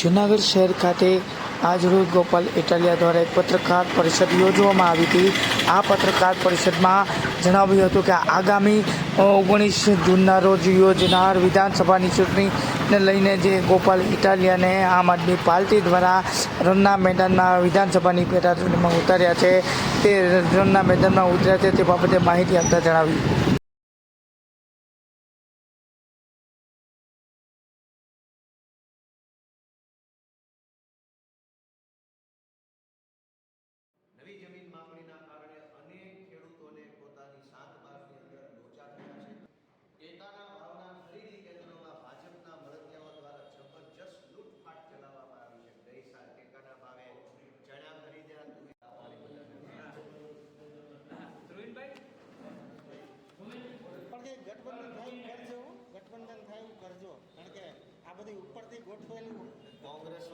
જૂનાગઢ શહેર ખાતે આજરોજ ગોપાલ ઇટાલિયા દ્વારા એક પત્રકાર પરિષદ યોજવામાં આવી હતી. આ પત્રકાર પરિષદમાં જણાવ્યું હતું કે આગામી ઓગણીસ જૂનના રોજ યોજનાર વિધાનસભાની ચૂંટણીને લઈને જે ગોપાલ ઇટાલિયાને આમ આદમી પાર્ટી દ્વારા રણના મેદાનમાં વિધાનસભાની પેટા ચૂંટણીમાં ઉતાર્યા છે, તે રણના મેદાનમાં ઉતર્યા છે તે બાબતે માહિતી આપતા જણાવ્યું. ગોઠવેલું કોંગ્રેસ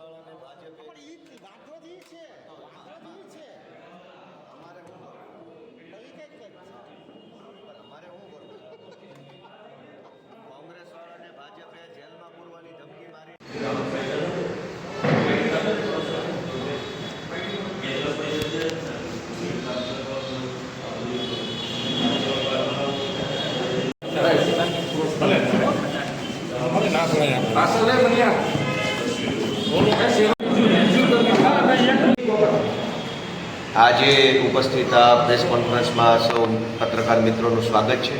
આજે ઉપસ્થિત આ પ્રેસ કોન્ફરન્સમાં સૌ પત્રકાર મિત્રોનું સ્વાગત છે.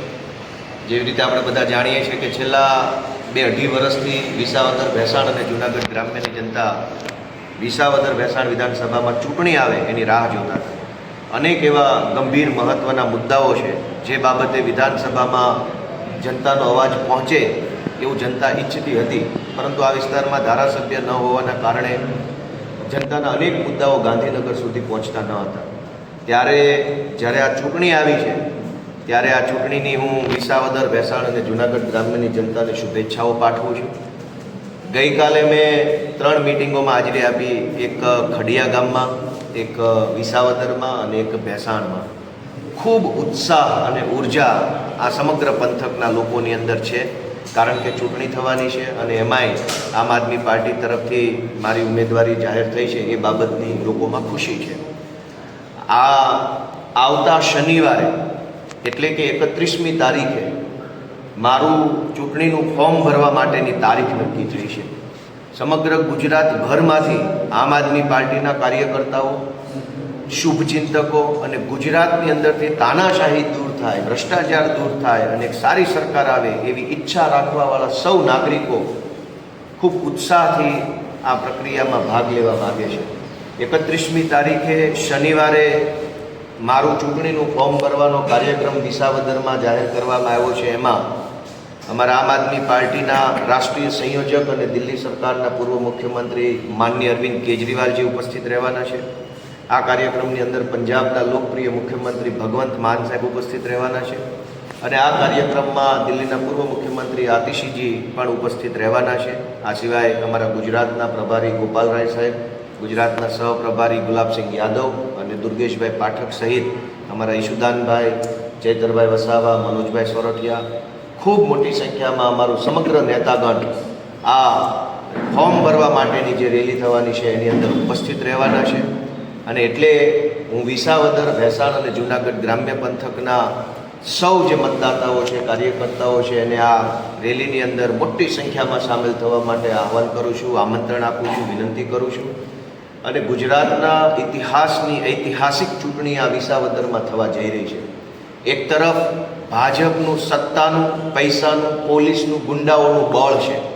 જેવી રીતે આપણે બધા જાણીએ છીએ કે છેલ્લા બે અઢી વર્ષથી વિસાવદર ભેસાણ અને જૂનાગઢ ગ્રામ્યની જનતા વિસાવદર ભેસાણ વિધાનસભામાં ચૂંટણી આવે એની રાહ જોતા અનેક એવા ગંભીર મહત્ત્વના મુદ્દાઓ છે જે બાબતે વિધાનસભામાં જનતાનો અવાજ પહોંચે એવું જનતા ઈચ્છતી હતી. પરંતુ આ વિસ્તારમાં ધારાસભ્ય ન હોવાના કારણે જનતાના અનેક મુદ્દાઓ ગાંધીનગર સુધી પહોંચતા ન હતા. ત્યારે જ્યારે આ ચૂંટણી આવી છે, ત્યારે આ ચૂંટણીની હું વિસાવદર, ભેસાણ અને જૂનાગઢ ગ્રામ્યની જનતાને શુભેચ્છાઓ પાઠવું છું. ગઈકાલે મેં ત્રણ મિટિંગોમાં હાજરી આપી, એક ખડિયા ગામમાં, એક વિસાવદરમાં અને એક ભેસાણમાં. ખૂબ ઉત્સાહ અને ઊર્જા આ સમગ્ર પંથકના લોકોની અંદર છે. કારણ કે ચૂંટણી થવાની છે અને એમાંય આમ આદમી પાર્ટી તરફથી મારી ઉમેદવારી જાહેર થઈ છે એ બાબતની લોકોમાં ખુશી છે. આ આવતા શનિવારે, એટલે કે એકત્રીસમી તારીખે, મારું ચૂંટણીનું ફોર્મ ભરવા માટેની તારીખ નક્કી થઈ છે. સમગ્ર ગુજરાતભરમાંથી આમ આદમી પાર્ટીના કાર્યકર્તાઓ શુભચિંતકો અને ગુજરાતની અંદરથી તાનાશાહી દૂર થાય, ભ્રષ્ટાચાર દૂર થાય અને એક સારી સરકાર આવે એવી ઈચ્છા રાખવાવાળા સૌ નાગરિકો ખૂબ ઉત્સાહથી આ પ્રક્રિયામાં ભાગ લેવા માગે છે. એકત્રીસમી તારીખે શનિવારે મારું ચૂંટણીનું ફોર્મ ભરવાનો કાર્યક્રમ વિસાવદરમાં જાહેર કરવામાં આવ્યો છે. એમાં અમારા આમ આદમી પાર્ટીના રાષ્ટ્રીય સંયોજક અને દિલ્હી સરકારના પૂર્વ મુખ્યમંત્રી માનનીય અરવિંદ કેજરીવાલજી ઉપસ્થિત રહેવાના છે. આ કાર્યક્રમની અંદર પંજાબના લોકપ્રિય મુખ્યમંત્રી ભગવંત માન સાહેબ ઉપસ્થિત રહેવાના છે. અને આ કાર્યક્રમમાં દિલ્હીના પૂર્વ મુખ્યમંત્રી આતિશીજી પણ ઉપસ્થિત રહેવાના છે. આ સિવાય અમારા ગુજરાતના પ્રભારી ગોપાલરાય સાહેબ, ગુજરાતના સહપ્રભારી ગુલાબસિંહ યાદવ અને દુર્ગેશભાઈ પાઠક સહિત અમારા ઈશુદાનભાઈ, ચૈતરભાઈ વસાવા, મનોજભાઈ સોરઠિયા, ખૂબ મોટી સંખ્યામાં અમારું સમગ્ર નેતાગણ આ ફોર્મ ભરવા માટેની જે રેલી થવાની છે, એની અંદર ઉપસ્થિત રહેવાના છે. અને એટલે હું વિસાવદર, ભેસાણ અને જૂનાગઢ ગ્રામ્ય પંથકના સૌ જે મતદાતાઓ છે, કાર્યકર્તાઓ છે, એને આ રેલીની અંદર મોટી સંખ્યામાં સામેલ થવા માટે આહવાન કરું છું, આમંત્રણ આપું છું, વિનંતી કરું છું. અને ગુજરાતના ઇતિહાસની ઐતિહાસિક ચૂંટણી આ વિસાવદરમાં થવા જઈ રહી છે. એક તરફ ભાજપનું સત્તાનું, પૈસાનું, પોલીસનું, ગુંડાઓનું બળ છે.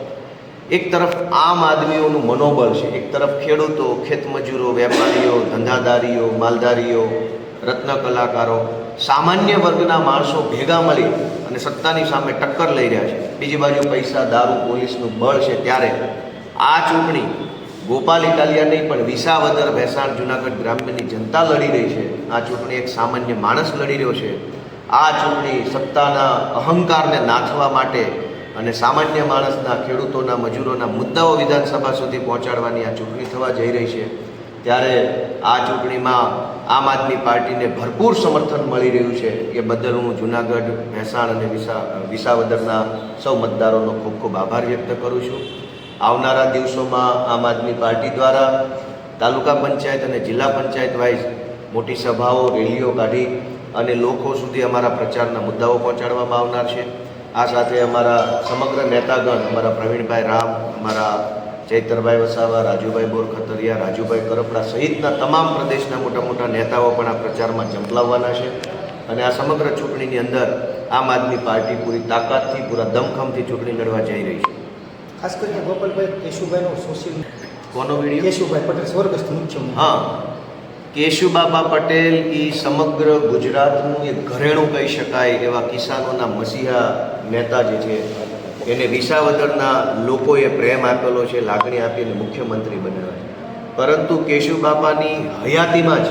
એક તરફ આમ આદમીઓનું મનોબળ છે, એક તરફ ખેડૂતો ખેતમજૂરો વેપારીઓ, ધંધાદારીઓ, માલધારીઓ, રત્ન કલાકારો, સામાન્ય વર્ગના માણસો ભેગા મળી અને સત્તાની સામે ટક્કર લઈ રહ્યા છે. બીજી બાજુ પૈસા, દારૂ, પોલીસનું બળ છે ત્યારે આ ચૂંટણી ગોપાલ ઇટાલિયા નહીં, પણ વિસાવદર ભેસાણ જુનાગઢ ગ્રામ્યની જનતા લડી રહી છે. આ ચૂંટણી એક સામાન્ય માણસ લડી રહ્યો છે. આ ચૂંટણી સત્તાના અહંકારને નાથવા માટે અને સામાન્ય માણસના, ખેડૂતોના, મજૂરોના મુદ્દાઓ વિધાનસભા સુધી પહોંચાડવાની આ ચૂંટણી થવા જઈ રહી છે. ત્યારે આ ચૂંટણીમાં આમ આદમી પાર્ટીને ભરપૂર સમર્થન મળી રહ્યું છે એ બદલ હું જુનાગઢ, મહેસાણ અને વિસા, વિસાવદરના સૌ મતદારોનો ખૂબ ખૂબ આભાર વ્યક્ત કરું છું. આવનારા દિવસોમાં આમ આદમી પાર્ટી દ્વારા તાલુકા પંચાયત અને જિલ્લા પંચાયત વાઇઝ મોટી સભાઓ, રેલીઓ કાઢી અને લોકો સુધી અમારા પ્રચારના મુદ્દાઓ પહોંચાડવામાં આવનાર છે. આ સાથે અમારા સમગ્ર નેતાગણ અમારા પ્રવીણભાઈ રામ અમારા ચૈતરભાઈ વસાવા રાજુભાઈ બોરખતરિયા રાજુભાઈ કરપડા સહિતના તમામ પ્રદેશના મોટા મોટા નેતાઓ પણ આ પ્રચારમાં ઝંપલાવવાના છે. અને આ સમગ્ર ચૂંટણીની અંદર આમ આદમી પાર્ટી પૂરી તાકાતથી પૂરા દમખમથી ચૂંટણી લડવા જઈ રહી છે. ખાસ કરીને ગોપાલભાઈ કેશુભાઈનો સોશિયલ કોનો વીડિયો? કેશુભાઈ પટેલ સ્વર્ગસ્થ મુખ્ય હા. કેશુબાબા પટેલ એ સમગ્ર ગુજરાતનું એક ઘરેણું કહી શકાય એવા કિસાનોના મસીહા નેતા જે છે એને વિસાવદરના લોકોએ પ્રેમ આપેલો છે લાગણી આપીને મુખ્યમંત્રી બનાવ્યા છે. પરંતુ કેશુબાપાની હયાતીમાં જ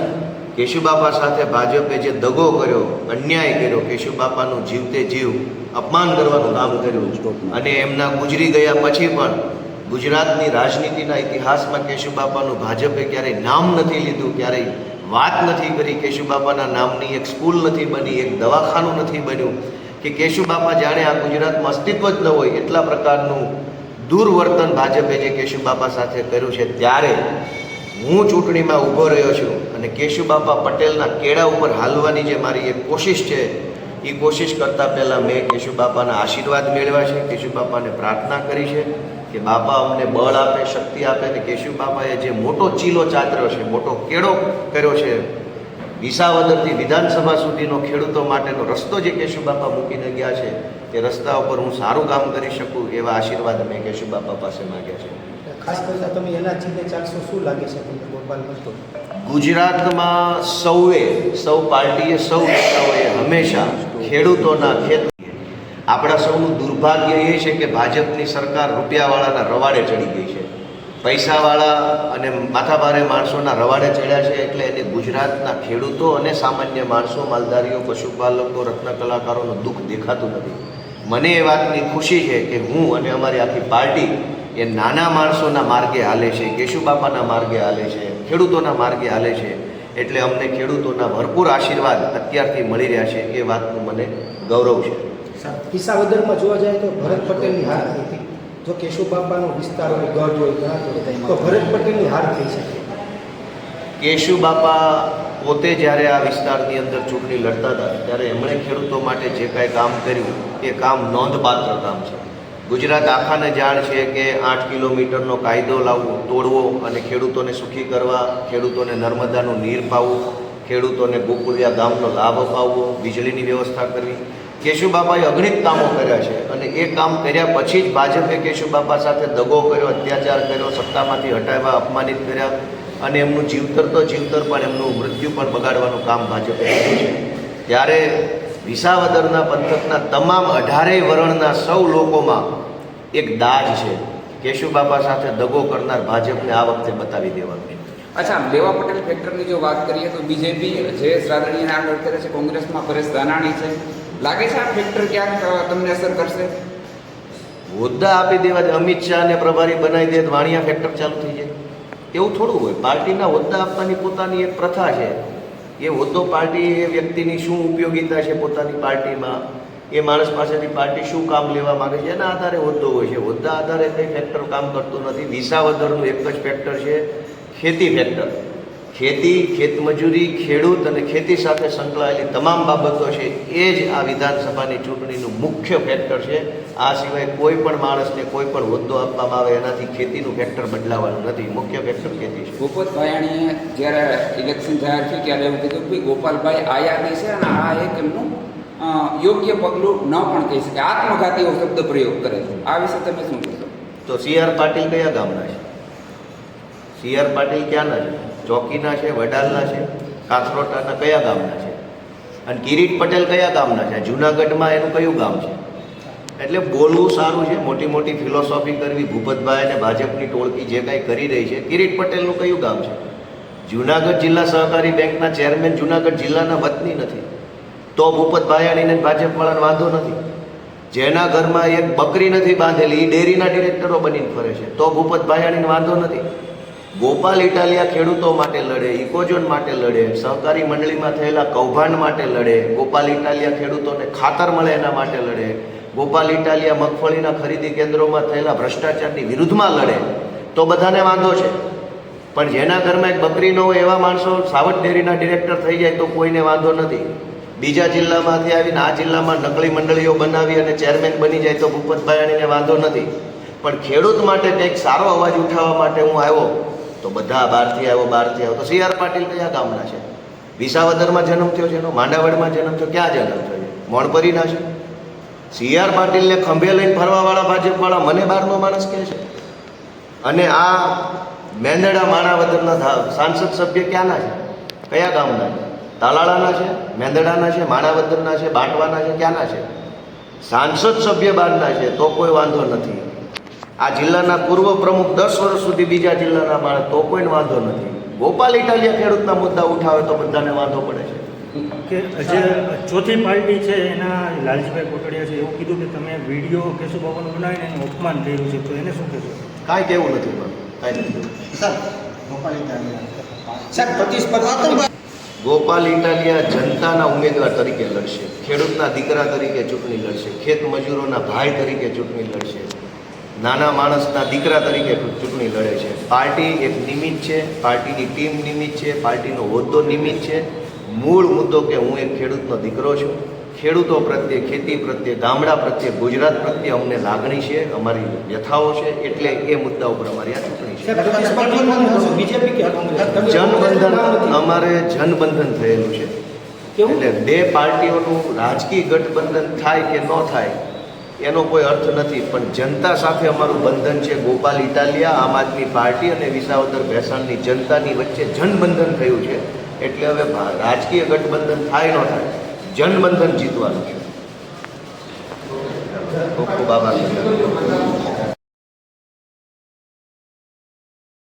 કેશુબાપા સાથે ભાજપે જે દગો કર્યો અન્યાય કર્યો કેશુબાપાનું જીવતે જીવ અપમાન કરવાનું કામ કર્યું અને એમના ગુજરી ગયા પછી પણ ગુજરાતની રાજનીતિના ઇતિહાસમાં કેશુબાપાનું ભાજપે ક્યારેય નામ નથી લીધું, ક્યારેય વાત નથી કરી, કેશુબાપાના નામની એક સ્કૂલ નથી બની, એક દવાખાનું નથી બન્યું, કે કેશુબાપા જાણે આ ગુજરાતમાં અસ્તિત્વ જ ન હોય, એટલા પ્રકારનું દુર્વર્તન ભાજપે જે કેશુબાપા સાથે કર્યું છે, ત્યારે હું ચૂંટણીમાં ઊભો રહ્યો છું અને કેશુબાપા પટેલના કેળા ઉપર હાલવાની જે મારી એક કોશિશ છે એ કોશિશ કરતાં પહેલાં મેં કેશુબાપાના આશીર્વાદ મેળવ્યા છે, કેશુબાપાને પ્રાર્થના કરી છે કે બાપા અમને બળ આપે શક્તિ આપે ને કેશુબાપાએ જે મોટો ચીલો ચાતર્યો છે મોટો કેળો કર્યો છે વિસાવદરથી વિધાનસભા સુધીનો ખેડૂતો માટેનો રસ્તો જે કેશુબાપા મૂકીને ગયા છે તે રસ્તા ઉપર હું સારું કામ કરી શકું એવા આશીર્વાદ મેં કેશુબાપા પાસે માગ્યા છે. ખાસ કરીને તમે એના ચીલે ચાલશો શું લાગે છે તમને ગોપાલ મસ્તો ગુજરાતમાં સૌએ સૌ પાર્ટીએ સૌ નેતાઓએ હંમેશા ખેડૂતોના ખેત આપણા સૌનું દુર્ભાગ્ય એ છે કે ભાજપની સરકાર રૂપિયાવાળાના રવાડે ચડી ગઈ છે. પૈસાવાળા અને માથાભારે માણસોના રવાડે ચડ્યા છે એટલે એને ગુજરાતના ખેડૂતો અને સામાન્ય માણસો, માલધારીઓ, પશુપાલકો, રત્ન કલાકારોનું દુઃખ દેખાતું નથી. મને એ વાતની ખુશી છે કે હું અને અમારી આખી પાર્ટી એ નાના માણસોના માર્ગે હાલે છે, કેશુબાપાના માર્ગે હાલે છે, ખેડૂતોના માર્ગે હાલે છે, એટલે અમને ખેડૂતોના ભરપૂર આશીર્વાદ અત્યારથી મળી રહ્યા છે એ વાતનું મને ગૌરવ છે. વિસાવદરમાં જોવા જાય તો ભરત પટેલની હાર થઈ હતી. જો કેશુબાપાનો વિસ્તાર હોય ગઢ હોય તો ભરત પટેલની હાર થઈ શકે. કેશુબાપા પોતે જ્યારે આ વિસ્તારની અંદર ચૂંટણી લડતા હતા ત્યારે એમણે ખેડૂતો માટે જે કાંઈ કામ કર્યું એ કામ નોંધપાત્ર કામ છે. ગુજરાત આખાને જાણ છે કે આઠ કિલોમીટરનો કાયદો લાવવો તોડવો અને ખેડૂતોને સુખી કરવા ખેડૂતોને નર્મદાનું નીર પાવવું ખેડૂતોને ગોકુળિયા ગામનો લાભ અપાવવો, વીજળીની વ્યવસ્થા કરવી. કેશુબાપાએ અગણિત કામો કર્યા છે અને એ કામ કર્યા પછી જ ભાજપે કેશુબાપા સાથે દગો કર્યો, અત્યાચાર કર્યો, સત્તામાંથી હટાવ્યા, અપમાનિત કર્યા અને એમનું જીવતર તો જીવતર પણ એમનું મૃત્યુ પણ બગાડવાનું કામ ભાજપે કર્યું છે. ત્યારે વિસાવદરના પંથકના તમામ અઢારેય વરણના સૌ લોકોમાં એક દાજ છે. કેશુબાપા સાથે દગો કરનાર ભાજપને આ વખતે બતાવી દેવાનું. છે અચ્છા લેવા પટેલ ફેક્ટરની જો વાત કરીએ તો બીજેપી જયેશ રાદડીયાને આગળ કરે છે કોંગ્રેસમાં, પરેશ ધાનાણી છે. લાગે છે આ ફેક્ટર ક્યાંક તમને અસર કરશે? હોદ્દા આપી દેવા દે અમિત શાહને પ્રભારી બનાવી દે વાણિયા ફેક્ટર ચાલુ થઈ જાય. એવું થોડું હોય. પાર્ટીના હોદ્દા આપવાની પોતાની એક પ્રથા છે. એ હોદ્દો પાર્ટી એ વ્યક્તિની શું ઉપયોગિતા છે પોતાની પાર્ટીમાં? એ માણસ પાસેથી પાર્ટી શું કામ લેવા માંગે છે? એના આધારે હોદ્દો હોય છે. હોદ્દા આધારે કંઈ ફેક્ટર કામ કરતું નથી. વિસાવદરનું એક જ ફેક્ટર છે. ખેતી ફેક્ટર ખેતી ખેતમજૂરી ખેડૂત અને ખેતી સાથે સંકળાયેલી તમામ બાબતો છે એ જ આ વિધાનસભાની ચૂંટણીનું મુખ્ય ફેક્ટર છે. આ સિવાય કોઈ પણ માણસને કોઈ પણ હોદ્દો આપવામાં આવે એનાથી ખેતીનું ફેક્ટર બદલાવાનું નથી. મુખ્ય ફેક્ટર ખેતી છે. ભાયાણીએ જ્યારે ઇલેક્શન જાહેર થયું ત્યારે એવું કીધું કે ગોપાલભાઈ ગોપાલભાઈ આયાતી છે અને આ એક એમનું યોગ્ય પગલું ન પણ કહી શકે. આત્મઘાતી એવો શબ્દ પ્રયોગ કરે છે. આ વિશે તમે શું કહેશો? તો સી આર પાટીલ કયા ગામના છે? સી પાટી ક્યાંના છે? ચોકીના છે, વડાલના છે કાસરોટાના કયા ગામના છે? અને કિરીટ પટેલ કયા ગામના છે? જુનાગઢમાં એનું કયું ગામ છે? એટલે બોલવું સારું છે, મોટી મોટી ફિલોસોફી કરવી, ભૂપતભાઈ અને ભાજપની ટોળકી જે કાંઈ કરી રહી છે, કિરીટ પટેલનું કયું ગામ છે? જુનાગઢ જિલ્લા સહકારી બેંકના ચેરમેન જુનાગઢ જિલ્લાના વતની નથી. તો ભૂપત ભાયાણીને ભાજપવાળાને વાંધો નથી. જેના ઘરમાં એક બકરી નથી બાંધેલી એ ડેરીના ડિરેક્ટરો બનીને ફરે છે. તો ભૂપત ભાયાણીને વાંધો નથી. ગોપાલ ઇટાલિયા ખેડૂતો માટે લડે ઇકોઝોન માટે લડે, સહકારી મંડળીમાં થયેલા કૌભાંડ માટે લડે, ગોપાલ ઇટાલિયા ખેડૂતોને ખાતર મળે એના માટે લડે, ગોપાલ ઇટાલિયા મગફળીના ખરીદી કેન્દ્રોમાં થયેલા ભ્રષ્ટાચારની વિરુદ્ધમાં લડે, તો બધાને વાંધો છે. પણ જેના ઘરમાં એક બકરી ન હોય એવા માણસો સાવટ ડેરીના ડિરેક્ટર થઈ જાય તો કોઈને વાંધો નથી. બીજા જિલ્લામાંથી આવીને આ જિલ્લામાં નકલી મંડળીઓ બનાવી અને ચેરમેન બની જાય તો ભૂપતભાઈ વાંધો નથી. પણ ખેડૂત માટે કંઈક સારો અવાજ ઉઠાવવા માટે હું આવ્યો. તો બધા બહારથી આવ્યો બહારથી આવ્યો તો સી આર પાટીલ કયા ગામના છે? વિસાવદરમાં જન્મ થયો છે એનો? માંડાવડમાં જન્મ થયો? ક્યાં જન્મ થયો છે? મોણપરીના છે? સી આર પાટીલને ખંભે લઈને ફરવાવાળા ભાજપવાળા મને બહારનો માણસ કહે છે? અને આ મેંદડા માણાવદરના સાંસદ સભ્ય ક્યાંના છે? કયા ગામના છે? તાલાળાના છે? મેંદડાના છે? માણાવદરના છે? બાંટવાના છે? ક્યાંના છે? સાંસદ સભ્ય બહારના છે તો કોઈ વાંધો નથી. આ જિલ્લાના પૂર્વ પ્રમુખ દસ વર્ષ સુધી બીજા જિલ્લાના માણસ તો કોઈને વાંધો નથી. ગોપાલ ઇટાલિયા ખેડૂતના મુદ્દા ઉઠાવે તો બધાને વાંધો પડે છે. કે જે ચોથી પાર્ટી છે એના લાલજીભાઈ કોટડિયા છે એવું કીધું કે તમે વીડિયો કેશુબાબાનું બનાવીને એનું અપમાન કર્યું છે તો એને શું કહેશો? કાંઈ કેવું નથી પણ કાંઈ નથી ગોપાલ ઇટાલિયા જનતાના ઉમેદવાર તરીકે લડશે ખેડૂતના દીકરા તરીકે ચૂંટણી લડશે ખેત મજૂરોના ભાઈ તરીકે ચૂંટણી લડશે. નાના માણસના દીકરા તરીકે ચૂંટણી લડે છે. પાર્ટી એક નિમિત્ત છે પાર્ટીની ટીમ નિમિત્ત છે પાર્ટીનો હોદ્દો નિમિત્ત છે. મૂળ મુદ્દો કે હું એક ખેડૂતનો દીકરો છું. ખેડૂતો પ્રત્યે ખેતી પ્રત્યે ગામડા પ્રત્યે ગુજરાત પ્રત્યે અમને લાગણી છે અમારી વ્યથાઓ છે એટલે એ મુદ્દા ઉપર અમારી આ ચૂંટણી છે. જનબંધન અમારે જનબંધન થયેલું છે. એટલે બે પાર્ટીઓનું રાજકીય ગઠબંધન થાય કે ન થાય એનો કોઈ અર્થ નથી, પણ જનતા સાથે અમારું બંધન છે. ગોપાલ ઇટાલિયા, આમ આદમી પાર્ટી અને વિસાવદર ભેસાણની જનતાની વચ્ચે જનબંધન થયું છે. એટલે હવે રાજકીય ગઠબંધન થાય ન થાય, જનબંધન જીતવાનું છે. ખૂબ ખૂબ આભાર.